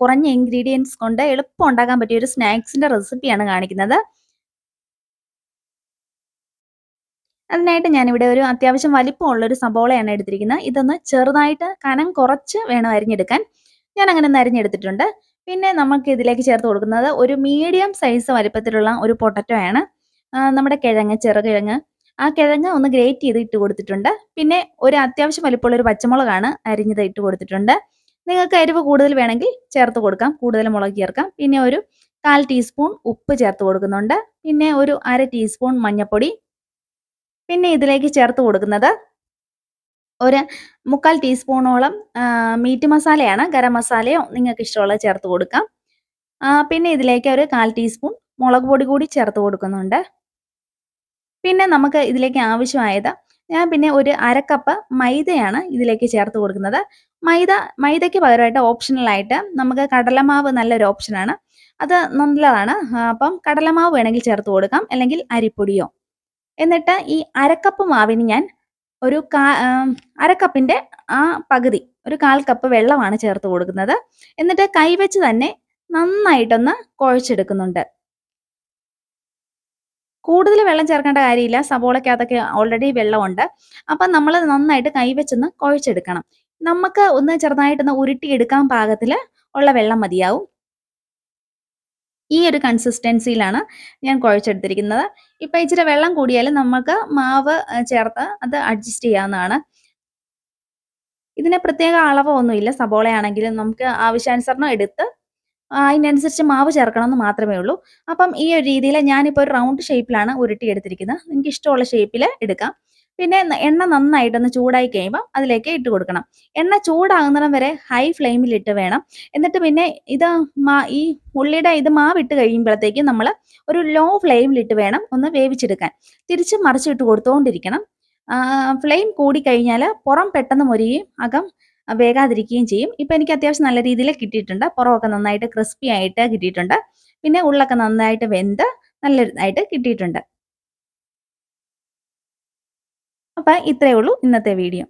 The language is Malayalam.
കുറഞ്ഞ ഇൻഗ്രീഡിയൻസ് കൊണ്ട് എളുപ്പം ഉണ്ടാക്കാൻ പറ്റിയ ഒരു സ്നാക്സിന്റെ റെസിപ്പിയാണ് കാണിക്കുന്നത്. അതിനായിട്ട് ഞാനിവിടെ ഒരു അത്യാവശ്യം വലിപ്പമുള്ള ഒരു സബോളയാണ് എടുത്തിരിക്കുന്നത്. ഇതൊന്ന് ചെറുതായിട്ട് കനം കുറച്ച് വേണം അരിഞ്ഞെടുക്കാൻ. ഞാൻ അങ്ങനെ ഒന്ന് അരിഞ്ഞെടുത്തിട്ടുണ്ട്. പിന്നെ നമുക്ക് ഇതിലേക്ക് ചേർത്ത് കൊടുക്കുന്നത് ഒരു മീഡിയം സൈസ് വലിപ്പത്തിലുള്ള ഒരു പൊട്ടറ്റോ ആണ്. നമ്മുടെ കിഴങ്ങ് ചെറുകിഴങ്ങ്. ആ കിഴങ്ങ് ഒന്ന് ഗ്രേറ്റ് ചെയ്ത് ഇട്ട് കൊടുത്തിട്ടുണ്ട്. പിന്നെ ഒരു അത്യാവശ്യം വലിപ്പമുള്ള ഒരു പച്ചമുളകാണ് അരിഞ്ഞത് ഇട്ട് കൊടുത്തിട്ടുണ്ട്. നിങ്ങൾക്ക് എരിവ് കൂടുതൽ വേണമെങ്കിൽ ചേർത്ത് കൊടുക്കാം. കൂടുതൽ മുളക് ചേർക്കാം. പിന്നെ ഒരു കാൽ ടീസ്പൂൺ ഉപ്പ് ചേർത്ത് കൊടുക്കുന്നുണ്ട്. പിന്നെ ഒരു അര ടീസ്പൂൺ മഞ്ഞൾപ്പൊടി പിന്നെ ഇതിലേക്ക് ചേർത്ത് കൊടുക്കുന്നത് ഒരു മുക്കാൽ ടീസ്പൂണോളം മീറ്റ് മസാലയാണ്. ഗരം മസാലയോ നിങ്ങൾക്ക് ഇഷ്ടമുള്ളത് ചേർത്ത് കൊടുക്കാം. പിന്നെ ഇതിലേക്ക് ഒരു കാൽ ടീസ്പൂൺ മുളക് പൊടി കൂടി ചേർത്ത് കൊടുക്കുന്നുണ്ട്. പിന്നെ നമുക്ക് ഇതിലേക്ക് ആവശ്യമായത് ഞാൻ പിന്നെ ഒരു അരക്കപ്പ് മൈദയാണ് ഇതിലേക്ക് ചേർത്ത് കൊടുക്കുന്നത്. മൈദ മൈദയ്ക്ക് പകരമായിട്ട് ഓപ്ഷണലായിട്ട് നമുക്ക് കടലമാവ് നല്ലൊരു ഓപ്ഷനാണ് അത് നല്ലതാണ്. അപ്പം കടലമാവ് വേണമെങ്കിൽ ചേർത്ത് കൊടുക്കാം. അല്ലെങ്കിൽ അരിപ്പൊടിയോ. എന്നിട്ട് ഈ അരക്കപ്പ് മാവിന് ഞാൻ ഒരു കാ അരക്കപ്പിന്റെ ആ പകുതി ഒരു കാൽ കപ്പ് വെള്ളമാണ് ചേർത്ത് കൊടുക്കുന്നത്. എന്നിട്ട് കൈവച്ച് തന്നെ നന്നായിട്ടൊന്ന് കുഴച്ചെടുക്കുന്നുണ്ട്. കൂടുതൽ വെള്ളം ചേർക്കേണ്ട കാര്യമില്ല. സബോളക്കകത്തൊക്കെ ഓൾറെഡി വെള്ളമുണ്ട്. അപ്പം നമ്മൾ നന്നായിട്ട് കൈവച്ചൊന്ന് കുഴച്ചെടുക്കണം. നമുക്ക് ഒന്ന് ചെറുതായിട്ടൊന്ന് ഉരുട്ടിയെടുക്കാൻ പാകത്തിൽ ഉള്ള വെള്ളം മതിയാവും. ഈ ഒരു കൺസിസ്റ്റൻസിയിലാണ് ഞാൻ കുഴച്ചെടുത്തിരിക്കുന്നത്. ഇപ്പം ഇച്ചിരി വെള്ളം കൂടിയാൽ നമുക്ക് മാവ് ചേർത്ത് അത് അഡ്ജസ്റ്റ് ചെയ്യാവുന്നതാണ്. ഇതിന് പ്രത്യേക അളവൊന്നുമില്ല. സബോളയാണെങ്കിലും നമുക്ക് ആവശ്യാനുസരണം എടുത്ത് അതിനനുസരിച്ച് മാവ് ചേർക്കണം എന്ന് മാത്രമേ ഉള്ളൂ. അപ്പം ഈ ഒരു രീതിയിൽ ഞാനിപ്പോൾ ഒരു റൗണ്ട് ഷേപ്പിലാണ് ഉരുട്ടി എടുത്തിരിക്കുന്നത് നിങ്ങൾക്ക് ഇഷ്ടമുള്ള ഷേപ്പിൽ എടുക്കാം. പിന്നെ എണ്ണ നന്നായിട്ടൊന്ന് ചൂടായി കഴിയുമ്പോൾ അതിലേക്ക് ഇട്ട് കൊടുക്കണം. എണ്ണ ചൂടാകുന്നിടം വരെ ഹൈ ഫ്ലെയിമിൽ ഇട്ട് വേണം. എന്നിട്ട് പിന്നെ ഇത് മാ ഈ ഉള്ളിയുടെ ഇത് മാവിട്ട് കഴിയുമ്പോഴത്തേക്കും നമ്മൾ ഒരു ലോ ഫ്ലെയിമിലിട്ട് വേണം ഒന്ന് വേവിച്ചെടുക്കാൻ. തിരിച്ച് മറിച്ചിട്ട് കൊടുത്തുകൊണ്ടിരിക്കണം ഫ്ലെയിം കൂടിക്കഴിഞ്ഞാൽ പുറം പെട്ടെന്ന് മൊരിയും. അകം വേകാതിരിക്കുകയും ചെയ്യും. ഇപ്പം എനിക്ക് അത്യാവശ്യം നല്ല രീതിയിൽ കിട്ടിയിട്ടുണ്ട്. പുറമൊക്കെ നന്നായിട്ട് ക്രിസ്പി ആയിട്ട് കിട്ടിയിട്ടുണ്ട്. പിന്നെ ഉള്ളൊക്കെ നന്നായിട്ട് വെന്ത് നല്ലതായിട്ട് കിട്ടിയിട്ടുണ്ട്. അപ്പം ഇത്രയേ ഉള്ളൂ ഇന്നത്തെ വീഡിയോ.